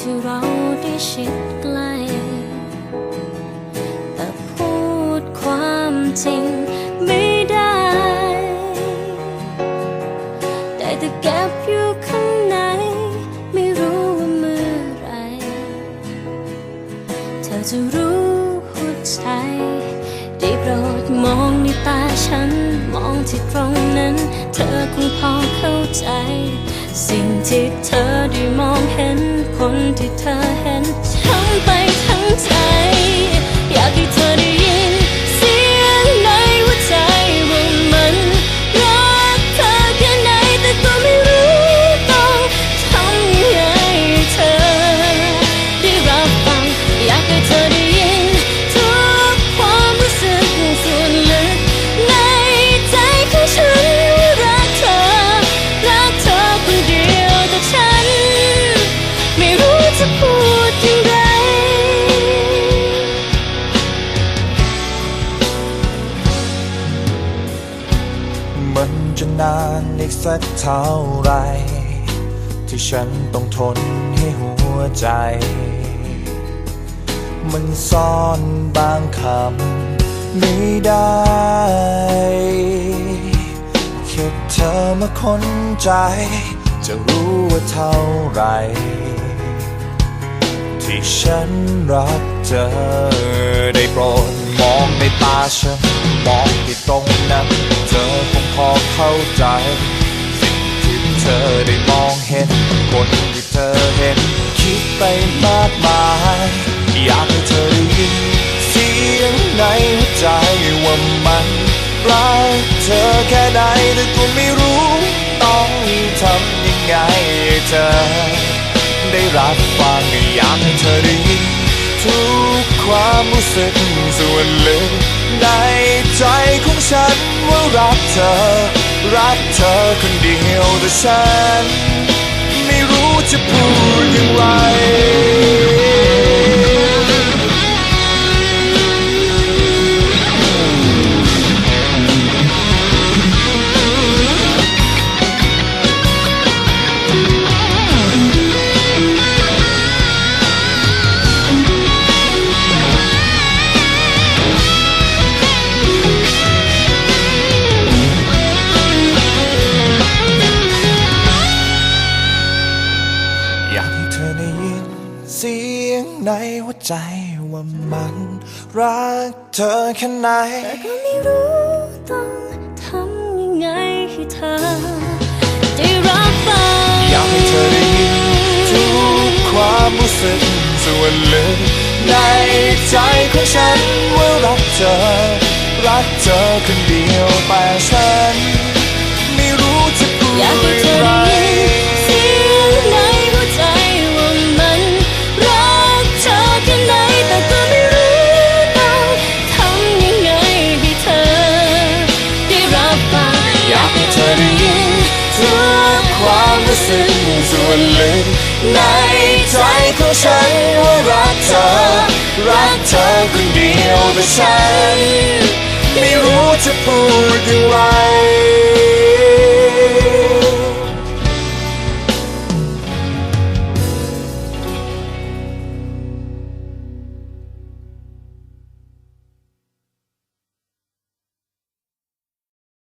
ที่เราได้ชิดใกล้ แต่พูดความจริงไม่ได้ แต่เก็บอยู่ข้างใน ไม่รู้ว่าเมื่อไร เธอจะรู้หัวใจได้โปรดมองในตาฉัน มองที่ตรงนั้น เธอคงพอเข้าใจ สิ่งที่เธอได้มองเห็นคนที่เธอเห็นช้ำไปทั้งใจ จะพูดอย่างไร มันจะนานอีกสักเท่าไร ที่ฉันต้องทนให้หัวใจ มันซ่อนบางคำไม่ได้แค่เธอมาค้นใจ จะรู้ว่าเท่าไร ที่ฉันรักเธอ ได้โปรดมองในตาฉัน มองที่ตรงนั้น เธอคงพอเข้าใจ สิ่งที่เธอได้มองเห็น คนที่เธอเห็น คิดไปมากมาย อยากให้เธอได้ยิน เสียงในหัวใจว่ามันรักเธอแค่ไหนแต่ก็ไม่รู้ ต้องทำยังไงให้เธอ ได้รับฟังอยากให้เธอได้ยินทุกความรู้สึกส่วนลึกในใจของฉันว่ารักเธอ รักเธอคนเดียวแต่ฉัน ไม่รู้จะพูดอย่างไร อยากให้เธอได้ยินเสียงในหัวใจว่ามันรักเธอแค่ไหน แต่ก็ไม่รู้ต้องทำยังไงให้เธอ ได้รับฟังอยากให้เธอได้ยินทุกความรู้สึกส่วนลึกในใจของฉันว่ารักเธอ รักเธอคนเดียวแต่ฉัน ไม่รู้จะพูดอยากให้เธอไรได้ ในใจของฉันว่ารักเธอ รักเธอคนเดียวแต่ฉัน ไม่รู้จะพูดอย่างไร